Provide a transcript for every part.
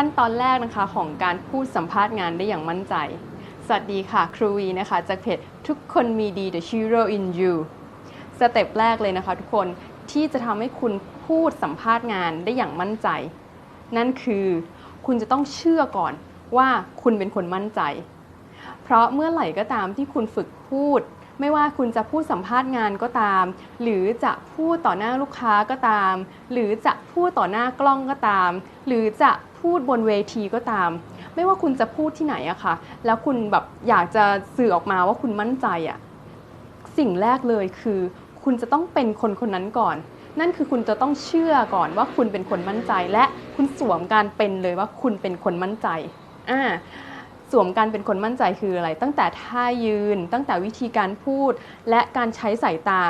ขั้นตอนแรกนะคะของการพูดสัมภาษณ์งานได้อย่างมั่นใจ สวัสดีค่ะ ครูวีนะคะจากเพจทุกคนมีดี The Hero in You สเต็ปแรกเลยนะคะทุกคนที่จะทำให้คุณพูดสัมภาษณ์งานได้อย่างมั่นใจ นั่นคือคุณจะต้องเชื่อก่อนว่าคุณเป็นคนมั่นใจ เพราะเมื่อไหร่ก็ตามที่คุณฝึกพูด ไม่ว่าคุณจะพูดสัมภาษณ์งานก็ตาม หรือจะพูดต่อหน้าลูกค้าก็ตาม หรือจะพูดต่อหน้ากล้องก็ตาม หรือจะ พูดบนเวทีก็ตาม ไม่ว่าคุณจะพูดที่ไหนอะค่ะ แล้วคุณแบบอยากจะสื่อออกมาว่าคุณมั่นใจอะสิ่งแรกเลยคือ คุณจะต้องเป็นคนคนนั้นก่อน นั่นคือคุณจะต้องเชื่อก่อนว่าคุณเป็นคนมั่นใจ และคุณสวมการเป็นเลยว่าคุณเป็นคนมั่นใจอ่าสวมการเป็นคนมั่นใจคืออะไร ตั้งแต่ท่ายืน ตั้งแต่วิธีการพูด และการใช้สายตา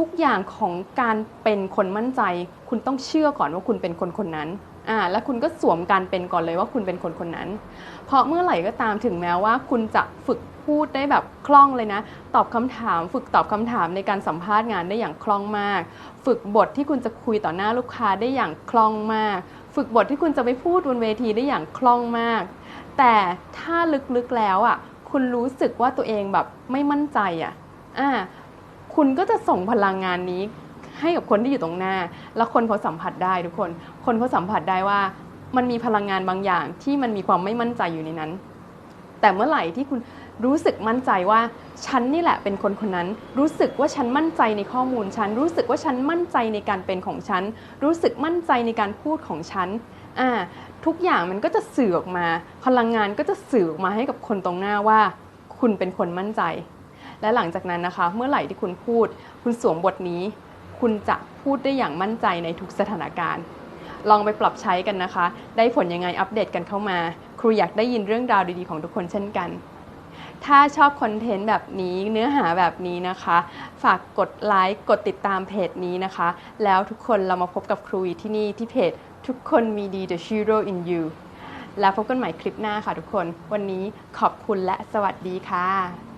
ทุกอย่างของการเป็นคนมั่นใจ คุณต้องเชื่อก่อนว่าคุณเป็นคนคนนั้นอ่าแล้วคุณก็สวมการเป็นก่อนเลยว่าคุณเป็นคนคนนั้น เพราะเมื่อไหร่ก็ตามถึงแม้ว่า คุณจะฝึกพูดได้แบบคล่องเลยนะ ตอบคำถามฝึกตอบคำถามในการสัมภาษณ์งานได้อย่างคล่องมาก ฝึกบทที่คุณจะคุยต่อหน้าลูกค้าได้อย่างคล่องมาก ฝึกบทที่คุณจะไปพูดบนเวทีได้อย่างคล่องมาก แต่ถ้าลึกๆแล้วอะคุณรู้สึกว่าตัวเองแบบไม่มั่นใจอะอ่า คุณก็จะส่งพลังงานนี้ให้กับคนที่อยู่ตรงหน้า แล้วคนเขาสัมผัสได้ทุกคน คนเขาสัมผัสได้ว่ามันมีพลังงานบางอย่างที่มันมีความไม่มั่นใจอยู่ในนั้น แต่เมื่อไหร่ที่คุณรู้สึกมั่นใจว่าฉันนี่แหละเป็นคนคนนั้น รู้สึกว่าฉันมั่นใจในข้อมูลฉัน รู้สึกว่าฉันมั่นใจในการเป็นของฉัน รู้สึกมั่นใจในการพูดของฉันอ่าทุกอย่างมันก็จะสื่อออกมา พลังงานก็จะสื่อออกมาให้กับคนตรงหน้าว่า คุณเป็นคนมั่นใจ และหลังจากนั้นนะคะ เมื่อไหร่ที่คุณพูด คุณสวมบทนี้ คุณจะพูดได้อย่างมั่นใจในทุกสถานการณ์ ลองไปปรับใช้กันนะคะ ได้ผลยังไงอัปเดตกันเข้ามา ครูอยากได้ยินเรื่องราวดีๆของทุกคนเช่นกันถ้าชอบคอนเทนต์แบบนี้เนื้อหาแบบนี้นะคะ ฝากกดไลค์กดติดตามเพจนี้นะคะ แล้วทุกคนเรามาพบกับครูอีที่นี่ที่เพจ ทุกคนมีดี The Hero in You แล้วพบกันใหม่คลิปหน้าค่ะทุกคน วันนี้ขอบคุณและสวัสดีค่ะ